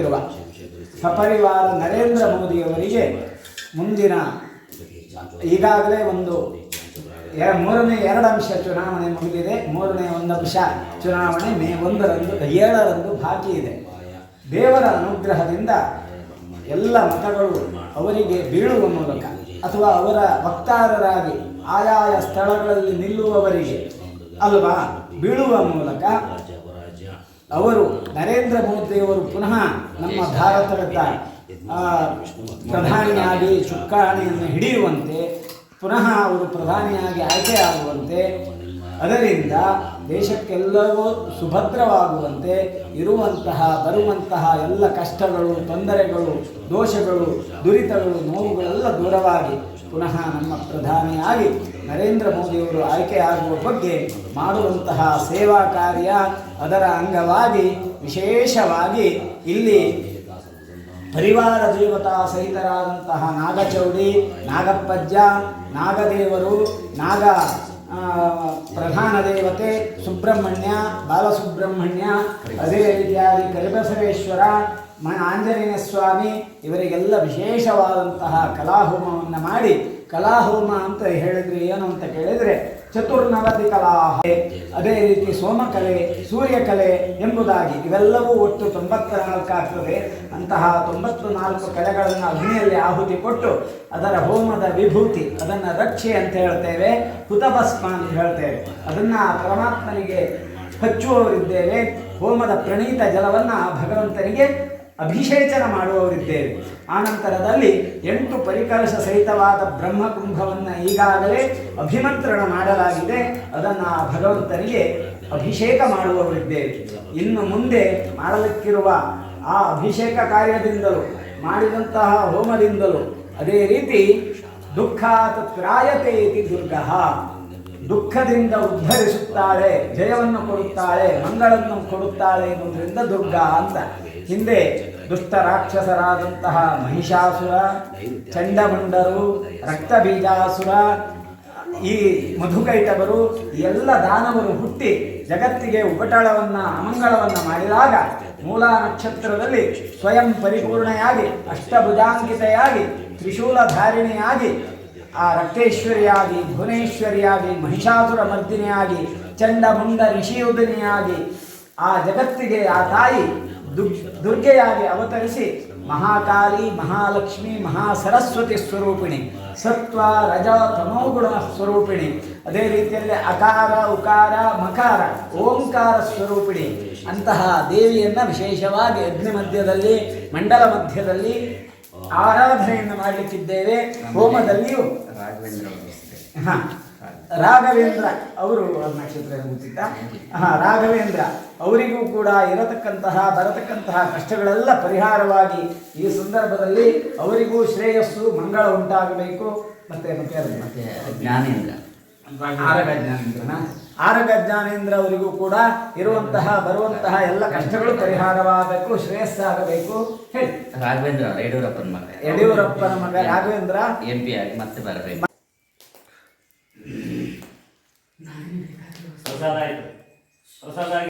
ಇರುವ ಸಪರಿವಾರ ನರೇಂದ್ರ ಮೋದಿಯವರಿಗೆ ಮುಂದಿನ ಈಗಾಗಲೇ ಒಂದು ಮೂರನೇ ಎರಡು ಅಂಶ ಚುನಾವಣೆ ಮುಗಿದಿದೆ. ಮೂರನೇ ಒಂದು ಅಂಶ ಚುನಾವಣೆ ಮೇ ಒಂದರಂದು, ಏಳರಂದು ಬಾಕಿ ಇದೆ. ದೇವರ ಅನುಗ್ರಹದಿಂದ ಎಲ್ಲ ಮತಗಳು ಅವರಿಗೆ ಬೀಳುವ ಮೂಲಕ ಅಥವಾ ಅವರ ವಕ್ತಾರರಾಗಿ ಆಯಾಯ ಸ್ಥಳಗಳಲ್ಲಿ ನಿಲ್ಲುವವರಿಗೆ ಅಲ್ವಾ, ಬೀಳುವ ಮೂಲಕ ಅವರು ನರೇಂದ್ರ ಮೋದಿಯವರು ಪುನಃ ನಮ್ಮ ಭಾರತದ ಪ್ರಧಾನಿಯಾಗಿ ಚುಕ್ಕಾಣಿಯನ್ನು ಹಿಡಿಯುವಂತೆ ಪುನಃ ಅವರು ಪ್ರಧಾನಿಯಾಗಿ ಆಯ್ಕೆಯಾಗುವಂತೆ ಅದರಿಂದ ದೇಶಕ್ಕೆಲ್ಲವೂ ಸುಭದ್ರವಾಗುವಂತೆ ಇರುವಂತಹ ಬರುವಂತಹ ಎಲ್ಲ ಕಷ್ಟಗಳು ತೊಂದರೆಗಳು ದೋಷಗಳು ದುರಿತಗಳು ನೋವುಗಳೆಲ್ಲ ದೂರವಾಗಿ ಪುನಃ ನಮ್ಮ ಪ್ರಧಾನಿಯಾಗಿ ನರೇಂದ್ರ ಮೋದಿಯವರು ಆಯ್ಕೆಯಾಗುವ ಬಗ್ಗೆ ಮಾಡುವಂತಹ ಸೇವಾ ಕಾರ್ಯ ಅದರ ಅಂಗವಾಗಿ, ವಿಶೇಷವಾಗಿ ಇಲ್ಲಿ ಪರಿವಾರ ದೇವತಾ ಸಹಿತರಾದಂತಹ ನಾಗಚೌಡಿ, ನಾಗಪ್ಪಜ್ಜ, ನಾಗದೇವರು, ನಾಗ ಪ್ರಧಾನ ದೇವತೆ, ಸುಬ್ರಹ್ಮಣ್ಯ, ಬಾಲಸುಬ್ರಹ್ಮಣ್ಯ, ಅದೇ ರೀತಿಯಾಗಿ ಕರಿಬಸವೇಶ್ವರ ಆಂಜನೇಯ ಸ್ವಾಮಿ ಇವರಿಗೆಲ್ಲ ವಿಶೇಷವಾದಂತಹ ಕಲಾಹೋಮವನ್ನು ಮಾಡಿ ಕಲಾಹೋಮ ಅಂತ ಹೇಳಿದ್ರೆ ಏನು ಅಂತ ಕೇಳಿದರೆ ಚತುರ್ನವತಿ ಕಲಾಹ ಅದೇ ರೀತಿ ಸೋಮಕಲೆ, ಸೂರ್ಯಕಲೆ ಎಂಬುದಾಗಿ ಇವೆಲ್ಲವೂ ಒಟ್ಟು ತೊಂಬತ್ತ ನಾಲ್ಕಾಗ್ತದೆ ಅಂತಹ ತೊಂಬತ್ತು ನಾಲ್ಕು ಕಲೆಗಳನ್ನು ಅಗ್ನಿಯಲ್ಲಿ ಆಹುತಿ ಕೊಟ್ಟು ಅದರ ಹೋಮದ ವಿಭೂತಿ, ಅದನ್ನು ರಕ್ಷೆ ಅಂತ ಹೇಳ್ತೇವೆ, ಹುತಭಸ್ಮ ಅಂತ ಹೇಳ್ತೇವೆ. ಅದನ್ನು ಪರಮಾತ್ಮನಿಗೆ ಹಚ್ಚುವವರಿದ್ದೇವೆ. ಹೋಮದ ಪ್ರಣೀತ ಜಲವನ್ನು ಭಗವಂತನಿಗೆ ಅಭಿಷೇಚನ ಮಾಡುವವರಿದ್ದೇವೆ. ಆನಂತರದಲ್ಲಿ ಎಂಟು ಪರಿಕಲಶ ಸಹಿತವಾದ ಬ್ರಹ್ಮಕುಂಭವನ್ನು ಈಗಾಗಲೇ ಅಭಿಮಂತ್ರಣ ಮಾಡಲಾಗಿದೆ. ಅದನ್ನು ಆ ಭಗವಂತನಿಗೆ ಅಭಿಷೇಕ ಮಾಡುವವರಿದ್ದೇವೆ. ಇನ್ನು ಮುಂದೆ ಮಾಡಲಿಕ್ಕಿರುವ ಆ ಅಭಿಷೇಕ ಕಾರ್ಯದಿಂದಲೂ, ಮಾಡಿದಂತಹ ಹೋಮದಿಂದಲೂ ಅದೇ ರೀತಿ ದುಃಖಾತ್ ತತ್ರಾಯತೆ ಇತಿ ದುರ್ಗ. ದುಃಖದಿಂದ ಉದ್ಧರಿಸುತ್ತಾಳೆ ಜಯವನ್ನು ಕೊಡುತ್ತಾಳೆ, ಮಂಗಳನ್ನು ಕೊಡುತ್ತಾಳೆ ಎನ್ನುವುದರಿಂದ ದುರ್ಗಾ ಅಂತ. ಹಿಂದೆ ದುಷ್ಟ ರಾಕ್ಷಸರಾದಂತಹ ಮಹಿಷಾಸುರ ಚಂಡಮುಂಡರು ರಕ್ತಬೀಜಾಸುರ, ಈ ಮಧುಕೈಟವರು, ಎಲ್ಲ ದಾನವರು ಹುಟ್ಟಿ ಜಗತ್ತಿಗೆ ಉಪಟಳವನ್ನ, ಅಮಂಗಳವನ್ನ ಮಾಡಿದಾಗ ಮೂಲ ನಕ್ಷತ್ರದಲ್ಲಿ ಸ್ವಯಂ ಪರಿಪೂರ್ಣೆಯಾಗಿ, ಅಷ್ಟಭುಜಾಂಕಿತೆಯಾಗಿ, ತ್ರಿಶೂಲಧಾರಿಣಿಯಾಗಿ, ಆ ರಕ್ತೇಶ್ವರಿಯಾಗಿ, ಭುವನೇಶ್ವರಿಯಾಗಿ, ಮಹಿಷಾಸುರ ಮರ್ದಿನಿಯಾಗಿ, ಚಂಡಮುಂಡ ಋಷಿಯುದಿನಿಯಾಗಿ ಆ ಜಗತ್ತಿಗೆ ಆ ತಾಯಿ ದುರ್ಗೆಯಾಗಿ ಅವತರಿಸಿ ಮಹಾಕಾಲಿ ಮಹಾಲಕ್ಷ್ಮಿ ಮಹಾಸರಸ್ವತಿ ಸ್ವರೂಪಿಣಿ ಸತ್ವ ರಜ ತಮೋಗುಣ ಸ್ವರೂಪಿಣಿ ಅದೇ ರೀತಿಯಲ್ಲಿ ಅಕಾರ ಉಕಾರ ಮಕಾರ ಓಂಕಾರ ಸ್ವರೂಪಿಣಿ ಅಂತಹ ದೇವಿಯನ್ನು ವಿಶೇಷವಾಗಿ ಅಗ್ನಿ ಮಧ್ಯದಲ್ಲಿ ಮಂಡಲ ಮಧ್ಯದಲ್ಲಿ ಆರಾಧನೆಯನ್ನು ಮಾಡಲಿಕ್ಕಿದ್ದೇವೆ ಹೋಮದಲ್ಲಿಯೂ ರಾಘವೇಂದ್ರ. ಹಾ. ರಾಘವೇಂದ್ರ ಅವರು ನಕ್ಷತ್ರ ಮುಚ್ಚಿದ್ದ ಹಾ ರಾಘವೇಂದ್ರ ಅವರಿಗೂ ಕೂಡ ಇರತಕ್ಕಂತಹ ಬರತಕ್ಕಂತಹ ಕಷ್ಟಗಳೆಲ್ಲ ಪರಿಹಾರವಾಗಿ ಈ ಸಂದರ್ಭದಲ್ಲಿ ಅವರಿಗೂ ಶ್ರೇಯಸ್ಸು ಮಂಗಳ ಉಂಟಾಗಬೇಕು. ಮತ್ತೆ ಮತ್ತೆ ಅದು ಮತ್ತೆ ಜ್ಞಾನೇಂದ್ರ. ಆರಗ ಜ್ಞಾನೇಂದ್ರನ. ಆರಗ ಜ್ಞಾನೇಂದ್ರ ಅವರಿಗೂ ಕೂಡ ಇರುವಂತಹ ಬರುವಂತಹ ಎಲ್ಲ ಕಷ್ಟಗಳು ಪರಿಹಾರವಾಗಬೇಕು ಶ್ರೇಯಸ್ಸಾಗಬೇಕು. ಹೇಳಿ. ರಾಘವೇಂದ್ರ ಯಡಿಯೂರಪ್ಪನ ಮಗ. ಯಡಿಯೂರಪ್ಪನ ಮಗ ರಾಘವೇಂದ್ರ. ಎಂ ಪಿ ಆಗಿ ಮತ್ತೆ ಬರಬೇಕು. ಪ್ರಸಾದ ಆಯ್ತು ಪ್ರಸಾದ ಆಗಿ